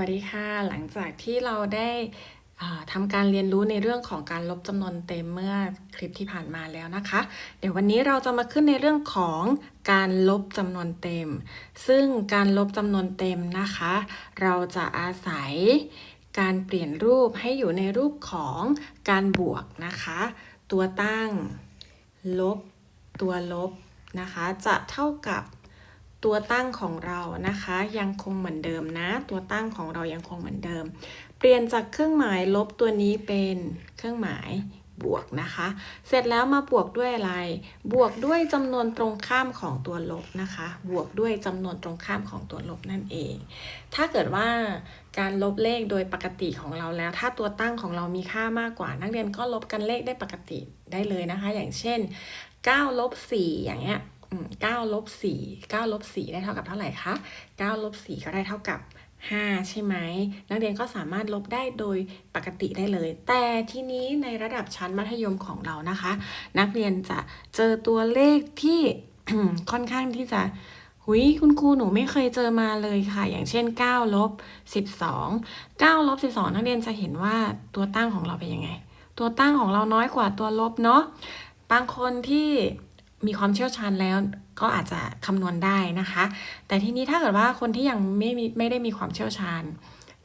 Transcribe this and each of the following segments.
วัสดีค่ะ หลังจากที่เราได้ทำการเรียนรู้ในเรื่องของการลบจำนวนเต็มเมื่อคลิปที่ผ่านมาแล้วนะคะ เดี๋ยววันนี้เราจะมาขึ้นในเรื่องของการลบจำนวนเต็ม ซึ่งการลบจำนวนเต็มนะคะ เราจะอาศัยการเปลี่ยนรูปให้อยู่ในรูปของการบวกนะคะ ตัวตั้งลบตัวลบนะคะ จะเท่ากับ ตัวตั้งของเรานะคะ ยังคงเหมือนเดิมนะ ตัวตั้งของเรายังคงเหมือนเดิม เปลี่ยนจากเครื่องหมายลบตัวนี้เป็นเครื่องหมายบวกนะคะ เสร็จแล้วมาบวกด้วยอะไร บวกด้วยจำนวนตรงข้ามของตัวลบนะคะ บวกด้วยจำนวนตรงข้ามของตัวลบนั่นเอง ถ้าเกิดว่าการลบเลขโดยปกติของเราแล้ว ถ้าตัวตั้งของเรามีค่ามากกว่า นักเรียนก็ลบกันเลขได้ปกติได้เลยนะคะ อย่างเช่น9ลบ4อย่างเงี้ย 9ลบ4 9ลบ4ได้เท่ากับเท่าไหร่คะ9ลบ4ก็ได้เท่ากับ 5 ใช่ไหม นักเรียนก็สามารถลบได้โดยปกติได้เลย แต่ที่นี้ในระดับชั้นมัธยมของเรานะคะ นักเรียนจะเจอตัวเลขที่ค่อนข้างที่จะหุยคุณครูหนูไม่เคยเจอมาเลยค่ะ อย่างเช่น9ลบ12 9ลบ12 นักเรียนจะเห็นว่าตัวตั้งของเราเป็นยังไง ตัวตั้งของเราน้อยกว่าตัวลบเนาะบางคนที่ มีความเชี่ยวชาญแล้วก็อาจจะคำนวณได้นะคะ แต่ทีนี้ถ้าเกิดว่าคนที่ยังไม่ไม่ได้มีความเชี่ยวชาญ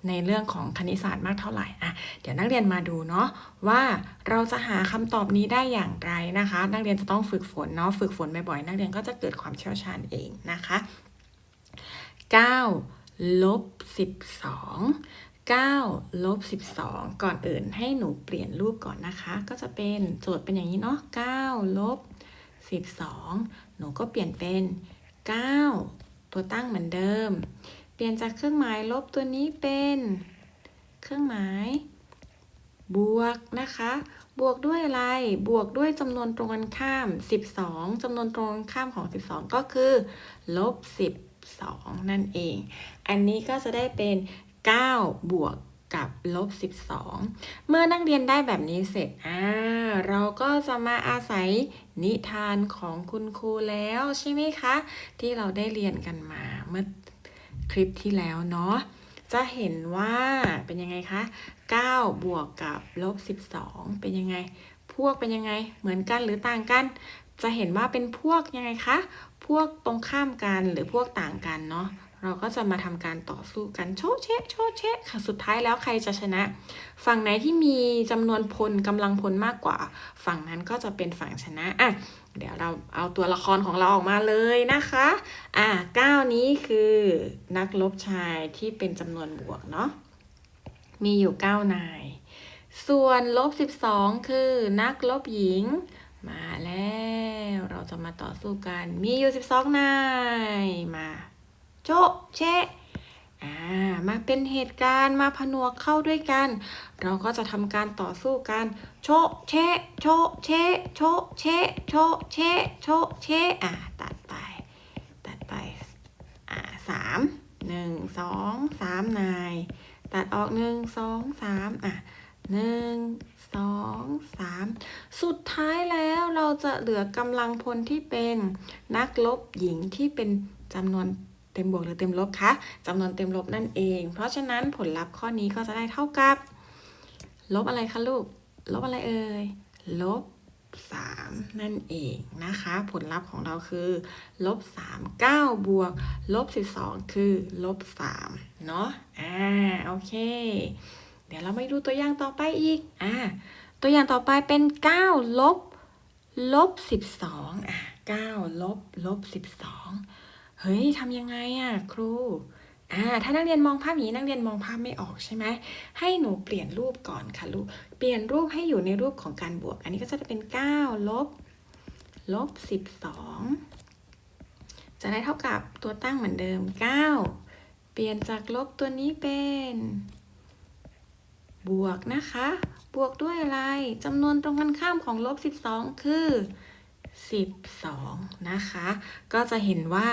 ในเรื่องของคณิตศาสตร์มากเท่าไหร่อะเดี๋ยวนักเรียนมาดูเนาะว่าเราจะหาคำตอบนี้ได้อย่างไรนะคะ นักเรียนจะต้องฝึกฝนเนาะฝึกฝนบ่อยๆนักเรียนก็จะเกิดความเชี่ยวชาญเองนะคะ9ลบ12 9ลบ12 ก่อนอื่นให้หนูเปลี่ยนรูปก่อนนะคะ ก็จะเป็นโจทย์เป็นอย่างนี้เนาะ9ลบ 12 หนูก็เปลี่ยนเป็น 9 ตัวตั้งเหมือนเดิม เปลี่ยนจากเครื่องหมายลบตัวนี้เป็น เครื่องหมาย บวกนะคะ บวกด้วยอะไร บวกด้วยจำนวนตรงกันข้าม 12จำนวนตรงกันข้ามของ 12 ก็คือ ลบ 12 นั่นเอง อันนี้ก็จะได้เป็น 9 บวก กับลบ 12 เมื่อนักเรียนได้แบบนี้เสร็จอ่าเราก็จะมาอาศัยนิทานของคุณครูแล้วใช่ไหมคะ ที่เราได้เรียนกันมาเมื่อคลิปที่แล้วเนาะจะเห็นว่าเป็นยังไงคะ 9 บวกกับลบ 12 เป็นยังไง พวกเป็นยังไง เหมือนกันหรือต่างกัน จะเห็นว่าเป็นพวกยังไงคะ พวกตรงข้ามกันหรือพวกต่างกันเนาะ เราก็จะมาทำการต่อสู้กันโชเชะโชเชะค่ะสุดท้ายแล้วใครจะชนะ ฝั่งไหนที่มีจำนวนพลกำลังพลมากกว่า ฝั่งนั้นก็จะเป็นฝั่งชนะอะเดี๋ยวเราเอาตัวละครของเราออกมาเลยนะคะ อะ9นี้คือนักลบชายที่เป็นจำนวนบวกเนาะมีอยู่9นาย ส่วนลบ 12 คือนักลบหญิง มาแล้ว เราจะมาต่อสู้กัน มีอยู่ 12 นาย มา โจะเชะอ่ามาเป็นเหตุการณ์มาผนวกเข้าด้วยกัน เราก็จะทำการต่อสู้กันโชะเชะโชะเชะโชะเชะโชะเชะโชะเชะอ่าตัดไป ตัดไปอ่าสามหนึ่งสองสามนาย ตัดออกหนึ่งสองสามอะหนึ่งสองสามสุดท้ายแล้วเราจะเหลือกำลังพลที่เป็นนักลบหญิงที่เป็นจำนวน เต็มบวกหรือเต็มลบคะจำนวนเต็มลบนั่นเอง เพราะฉะนั้นผลลัพธ์ข้อนี้ก็จะได้เท่ากับ ลบอะไรคะลูก ลบอะไรเอ่ย ลบ 3 นั่นเองนะคะ ผลลัพธ์ของเราคือ ลบ 3 9 บวก ลบ 12 คือ ลบ 3 เนาะอ่า โอเค เดี๋ยวเราไปดูตัวอย่างต่อไปอีก อ่า ตัวอย่างต่อไปเป็น 9 ลบ ลบ 12 อะ9ลบ ลบ 12 เฮ้ยทำยังไงอะครูอ่าถ้านักเรียนมองภาพนี้นักเรียนมองภาพไม่ออกใช่ไหมให้หนูเปลี่ยนรูปก่อนค่ะลูกเปลี่ยนรูปให้อยู่ในรูปของการบวก อันนี้ก็จะเป็น9ลบลบ12 จะได้เท่ากับตัวตั้งเหมือนเดิม 9 เปลี่ยนจากลบตัวนี้เป็น บวกนะคะ บวกด้วยอะไรจำนวนตรงกันข้ามของลบ12 คือ 12 นะคะ ก็จะเห็นว่า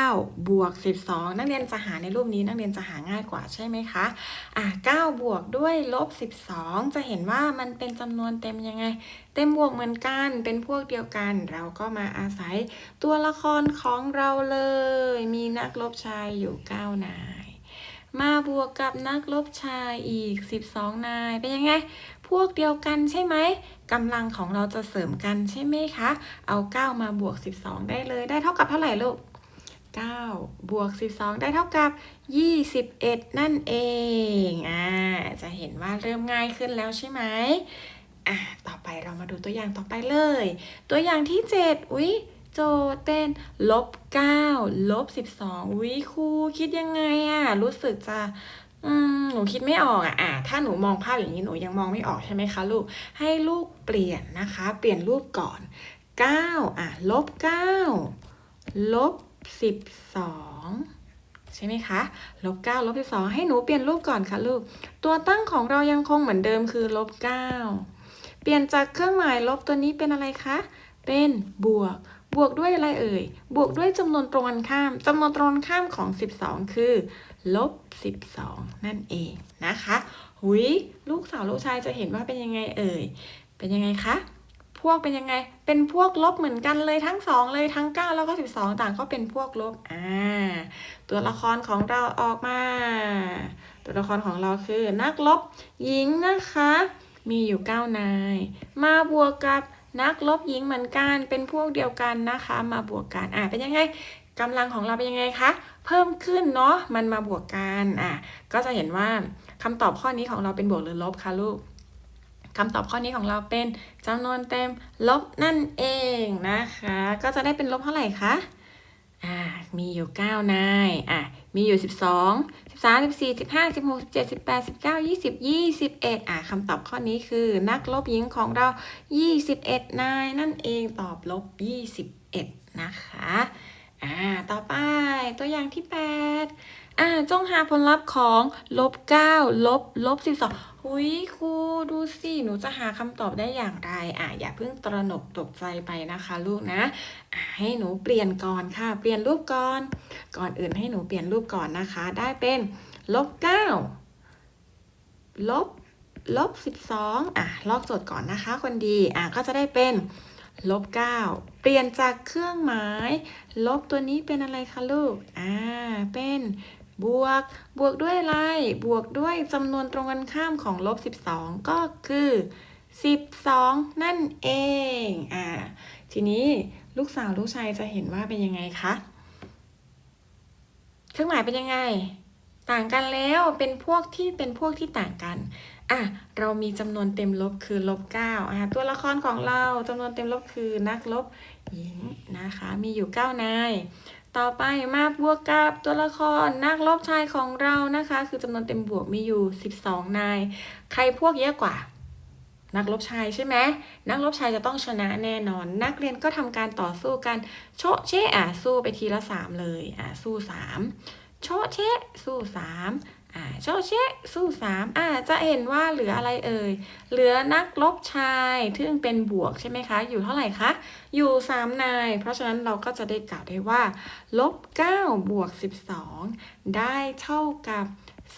9 บวก 12 นักเรียนจะหาในรูปนี้นักเรียนจะหาง่ายกว่าใช่ไหมคะอะ9บวกด้วยลบ 12 จะเห็นว่ามันเป็นจำนวนเต็มยังไง เต็มบวกเหมือนกันเป็นพวกเดียวกัน เราก็มาอาศัยตัวละครของเราเลย มีนักลบชายอยู่ 9 นาย มาบวกกับนักลบชายอีก 12 นาย เป็นยังไง พวกเดียวกันใช่ไหมกำลังของเราจะเสริมกันใช่ไหมคะ เอา 9 มาบวก 12 ได้เลย ได้เท่ากับเท่าไหร่ลูก 9 บวก 12 ได้เท่ากับ 21 นั่นเอง อ่า จะเห็นว่าเริ่มง่ายขึ้นแล้วใช่ไหมอะ ต่อไปเรามาดูตัวอย่างต่อไปเลย ตัวอย่างที่ 7 อุ๊ย โจทย์เป็นลบ9ลบ12อุ๊ยครูคิดยังไงอะรู้สึกจะอืมหนูคิดไม่ออกอะอะถ้าหนูมองภาพอย่างนี้หนูยังมองไม่ออกใช่ไหมคะลูก ให้ลูกเปลี่ยนนะคะ เปลี่ยนรูปก่อน9อะลบ9ลบ12ใช่ไหมคะลบ9ลบ12ให้หนูเปลี่ยนรูปก่อนค่ะลูก ตัวตั้งของเรายังคงเหมือนเดิมคือลบ9เปลี่ยนจากเครื่องหมายลบตัวนี้เป็นอะไรคะ เป็นบวก บวกด้วยอะไรเอ่ย บวกด้วยจำนวนตรงกันข้ามจำนวนตรงกันข้ามของ 12 คือลบ 12 นั่นเองนะคะหุยลูกสาวลูกชายจะเห็นว่าเป็นยังไงเอ่ย เป็นยังไงคะ พวกเป็นยังไง เป็นพวกลบเหมือนกันเลยทั้ง2เลยทั้ง 9 แล้วก็ 12 ต่างก็เป็นพวกลบ อ่า ตัวละครของเราออกมา ตัวละครของเราคือนักลบหญิงนะคะ มีอยู่ 9 นาย มาบวกกับ นักลบหญิงเหมือนกันเป็นพวกเดียวกันนะคะ มาบวกกันอ่าเป็นยังไงกำลังของเราเป็นยังไงคะ เพิ่มขึ้นเนาะมันมาบวกกันอะก็จะเห็นว่าคำตอบข้อนี้ของเราเป็นบวกหรือลบคะลูกคำตอบข้อนี้ของเราเป็นจำนวนเต็มลบนั่นเองนะคะ ก็จะได้เป็นลบเท่าไหร่คะอ่ามีอยู่9นายอะ มีอยู่ 12 13 14 15 16 17 18 19 20 21 อะคำตอบข้อนี้คือนักลบหญิงของเรา 21 นายนั่นเองตอบลบ 21 นะคะ อ่า ต่อไปตัวอย่างที่ 8 อ่า จงหาผลลัพธ์ของลบ9ลบลบ12 หุยครูดูสิหนูจะหาคำตอบได้อย่างไรอ่าอย่าเพิ่งตระหนกตกใจไปนะคะ ลูกนะอ่าให้หนูเปลี่ยนก่อนค่ะ เปลี่ยนรูปก่อน ก่อนอื่นให้หนูเปลี่ยนรูปก่อนนะคะ ได้เป็นลบ9ลบลบ12อะลอกโจทย์ก่อนนะคะ คนดีอะก็จะได้เป็นลบ9เปลี่ยนจากเครื่องหมาย ลบตัวนี้เป็นอะไรคะลูกอ่าเป็น บวก บวกด้วยอะไร บวกด้วยจำนวนตรงกันข้ามของลบ 12 ก็คือ 12 นั่นเอง อ่า ทีนี้ลูกสาวลูกชายจะเห็นว่าเป็นยังไงคะ เครื่องหมายเป็นยังไง ต่างกันแล้ว เป็นพวกที่เป็นพวกที่ต่างกัน อะ เรามีจำนวนเต็มลบคือลบ9อะตัวละครของเราจำนวนเต็มลบคือนักลบหญิงนะคะ มีอยู่9นาย ต่อไปมาบวกกับตัวละครนักลบชายของเรานะคะ คือจำนวนเต็มบวกมีอยู่ 12 นาย ใครพวกเยอะกว่า นักรบชายใช่ไหมนักรบชายจะต้องชนะแน่นอน นักเรียนก็ทำการต่อสู้กัน โชเชอะสู้ไปทีละสามเลยอะสู้สามโชเชสู้สาม อ่าโชเชะสู้สามอ่าจะเห็นว่าเหลืออะไรเอ่ย เหลือนักรบชายซึ่งเป็นบวกใช่ไหมคะ อยู่เท่าไหร่คะ อยู่สามนาย เพราะฉะนั้นเราก็จะได้กล่าวได้ว่าลบเก้าบวกสิบสองได้เท่ากับ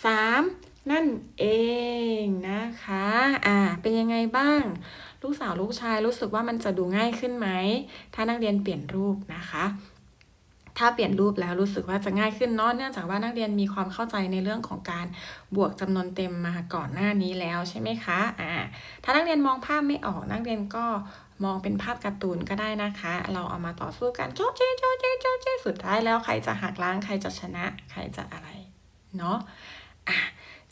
สามนั่นเองนะคะ อ่า เป็นยังไงบ้าง ลูกสาวลูกชายรู้สึกว่ามันจะดูง่ายขึ้นไหม ถ้านักเรียนเปลี่ยนรูปนะคะ ถ้าเปลี่ยนรูปแล้วรู้สึกว่าจะง่ายขึ้นเนาะเนื่องจากว่านักเรียนมีความเข้าใจในเรื่องของการบวกจำนวนเต็มมาก่อนหน้านี้แล้วใช่ไหมคะอ่าถ้านักเรียนมองภาพไม่ออกนักเรียนก็มองเป็นภาพการ์ตูนก็ได้นะคะ เราเอามาต่อสู้กันโจ๊ะเจ๊โจ๊ะเจ๊โจ๊ะเจ๊สุดท้ายแล้วใครจะหักล้างใครจะชนะ ใครจะอะไรเนาะอะ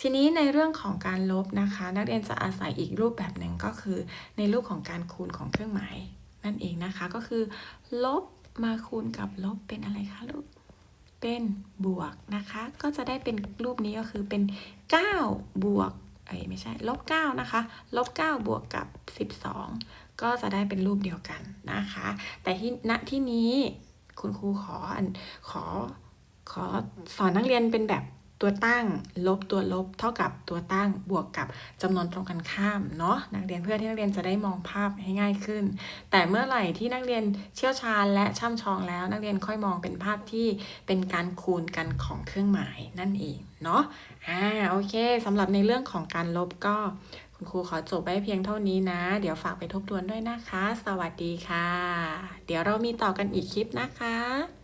ทีนี้ในเรื่องของการลบนะคะ นักเรียนจะอาศัยอีกรูปแบบหนึ่งก็คือ ในรูปของการคูณของเครื่องหมายนั่นเองนะคะก็คือ ลบ มาคูณกับลบเป็นอะไรคะลูก เป็นบวกนะคะ ก็จะได้เป็นรูปนี้ก็คือเป็น 9 บวกเอ้ยไม่ใช่ลบ9นะคะลบ9บวกกับ 12 ก็จะได้เป็นรูปเดียวกันนะคะ แต่ที่ณที่นี้คุณครูขอขอขอสอนนักเรียนเป็นแบบ ตัวตั้งลบตัวลบ เท่ากับตัวตั้งบวกกับจำนวนตรงกันข้ามเนาะนักเรียนเพื่อที่นักเรียนจะได้มองภาพให้ง่ายขึ้น แต่เมื่อไหร่ที่นักเรียนเชี่ยวชาญและช่ำชองแล้ว นักเรียนค่อยมองเป็นภาพที่เป็นการคูณกันของเครื่องหมายนั่นเองเนาะอ่าโอเคสำหรับในเรื่องของการลบก็คุณครูขอจบไว้เพียงเท่านี้นะ เดี๋ยวฝากไปทบทวนด้วยนะคะ สวัสดีค่ะ เดี๋ยวเรามีต่อกันอีกคลิปนะคะ